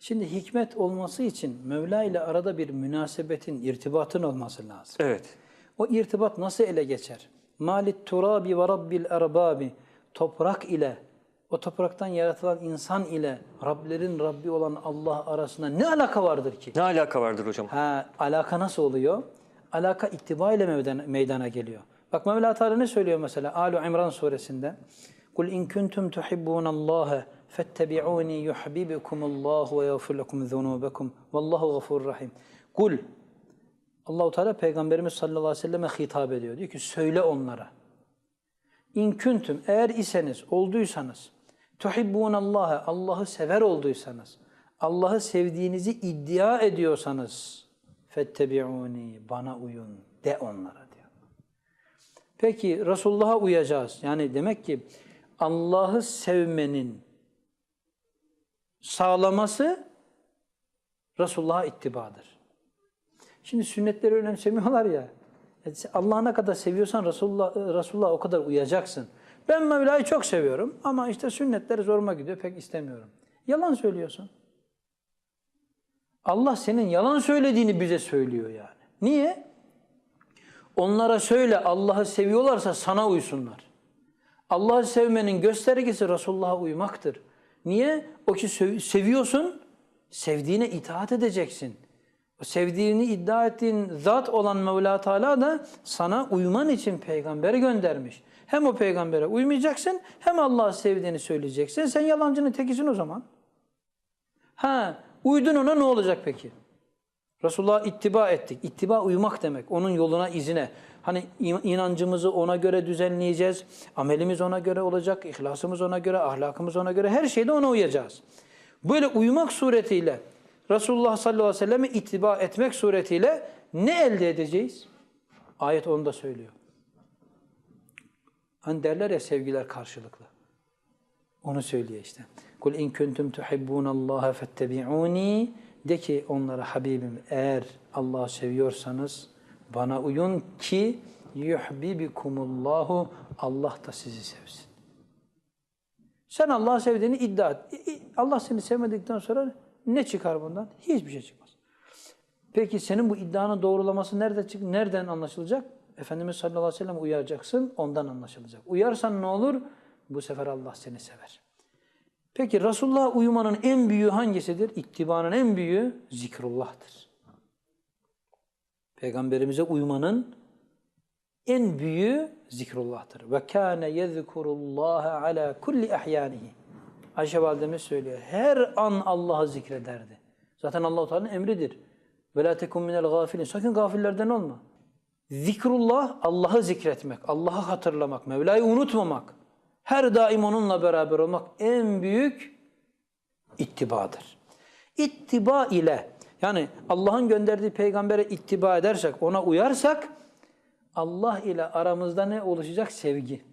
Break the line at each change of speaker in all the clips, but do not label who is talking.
Şimdi hikmet olması için Mevla ile arada bir münasebetin, irtibatın olması lazım.
Evet.
O irtibat nasıl ele geçer? Malit turabi ve rabbil erbabi toprak ile o topraktan yaratılan insan ile Rablerin Rabbi olan Allah arasında ne alaka vardır ki?
Ne alaka vardır hocam?
Ha, alaka nasıl oluyor? Alaka ittiba ile meydana, meydana geliyor. Bak Mevla Teala ne söylüyor mesela Alu İmran suresinde? Kul in kuntum tuhibbunallaha fettebi'uni yuhibbukumullahu ve yaghfir lekum zunubakum vallahu gafurur rahim. Kul Allahu Teala peygamberimiz sallallahu aleyhi ve selleme hitap ediyor. Diyor ki söyle onlara. İn kuntum eğer iseniz olduysanız tuhibbunallaha Allah'ı sever olduysanız Allah'ı sevdiğinizi iddia ediyorsanız fettebi'uni bana uyun de onlara diyor. Peki Resulullah'a uyacağız. Yani demek ki Allah'ı sevmenin sağlaması Resulullah'a ittibadır. Şimdi sünnetleri önemsemiyorlar ya. E, Allah'ı ne kadar seviyorsan Resulullah, Resulullah o kadar uyacaksın. Ben Mevla'yı çok seviyorum ama işte sünnetler zoruma gidiyor pek istemiyorum. Yalan söylüyorsun. Allah senin yalan söylediğini bize söylüyor yani. Niye? Onlara söyle Allah'ı seviyorlarsa sana uysunlar. Allah'ı sevmenin göstergesi Resulullah'a uymaktır. Niye? O ki sev- seviyorsun, sevdiğine itaat edeceksin. O sevdiğini iddia ettiğin zat olan Mevla Teala da sana uyman için peygamberi göndermiş. Hem o peygambere uymayacaksın hem Allah'ı sevdiğini söyleyeceksin. Sen yalancının tekisin o zaman. Ha, uydun ona ne olacak peki? Resulullah'a ittiba ettik. İttiba uymak demek. Onun yoluna, izine. Hani in- inancımızı ona göre düzenleyeceğiz. Amelimiz ona göre olacak. ihlasımız ona göre, ahlakımız ona göre. Her şeyde ona uyacağız. Böyle uymak suretiyle Resulullah sallallahu aleyhi ve selleme ittiba etmek suretiyle ne elde edeceğiz? Ayet onu da söylüyor. Hani derler ya sevgiler karşılıklı. Onu söylüyor işte. Kul in kuntum tuhibbunallaha fettebi'uni de ki onlara Habibim eğer Allah'ı seviyorsanız bana uyun ki yuhbibikumullahu Allah da sizi sevsin. Sen Allah'ı sevdiğini iddia et. Allah seni sevmedikten sonra ne çıkar bundan? Hiçbir şey çıkmaz. Peki senin bu iddianın doğrulaması nerede çık nereden anlaşılacak? Efendimiz sallallahu aleyhi ve sellem uyacaksın, ondan anlaşılacak. Uyarsan ne olur? Bu sefer Allah seni sever. Peki Resulullah'a uymanın en büyüğü hangisidir? İttibanın en büyüğü zikrullah'tır. Peygamberimize uymanın en büyüğü zikrullah'tır. Ve kâne yezkurullâhe alâ kulli ahyânihi. Ayşe validemiz söylüyor. Her an Allah'ı zikrederdi. Zaten Allah-u Teala'nın emridir. Ve lâ tekun minel gâfilin. Sakın gafillerden olma. Zikrullah, Allah'ı zikretmek, Allah'ı hatırlamak, Mevla'yı unutmamak, her daim onunla beraber olmak en büyük ittibadır. İttiba ile yani Allah'ın gönderdiği peygambere ittiba edersek, ona uyarsak Allah ile aramızda ne oluşacak? Sevgi.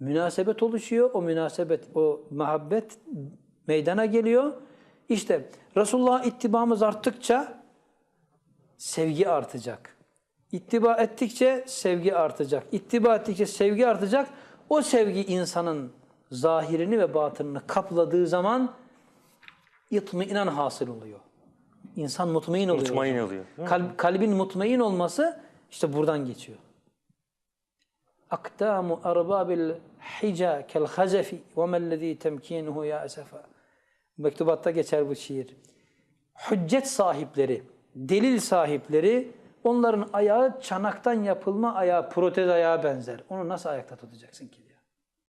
Münasebet oluşuyor. O münasebet, o muhabbet meydana geliyor. İşte Resulullah'a ittibamız arttıkça sevgi artacak. İttiba ettikçe sevgi artacak. İttiba ettikçe sevgi artacak. O sevgi insanın zahirini ve batınını kapladığı zaman itminan hasıl oluyor. İnsan mutmain oluyor.
Mutmain oluyor.
Kalb, kalbin mutmain olması işte buradan geçiyor. Aktamu arbabil hica kel hazefi ve mellezî temkinuhu ya esefa. Mektubatta geçer bu şiir. Hüccet sahipleri, delil sahipleri onların ayağı çanaktan yapılma ayağı, protez ayağa benzer. Onu nasıl ayakta tutacaksın ki?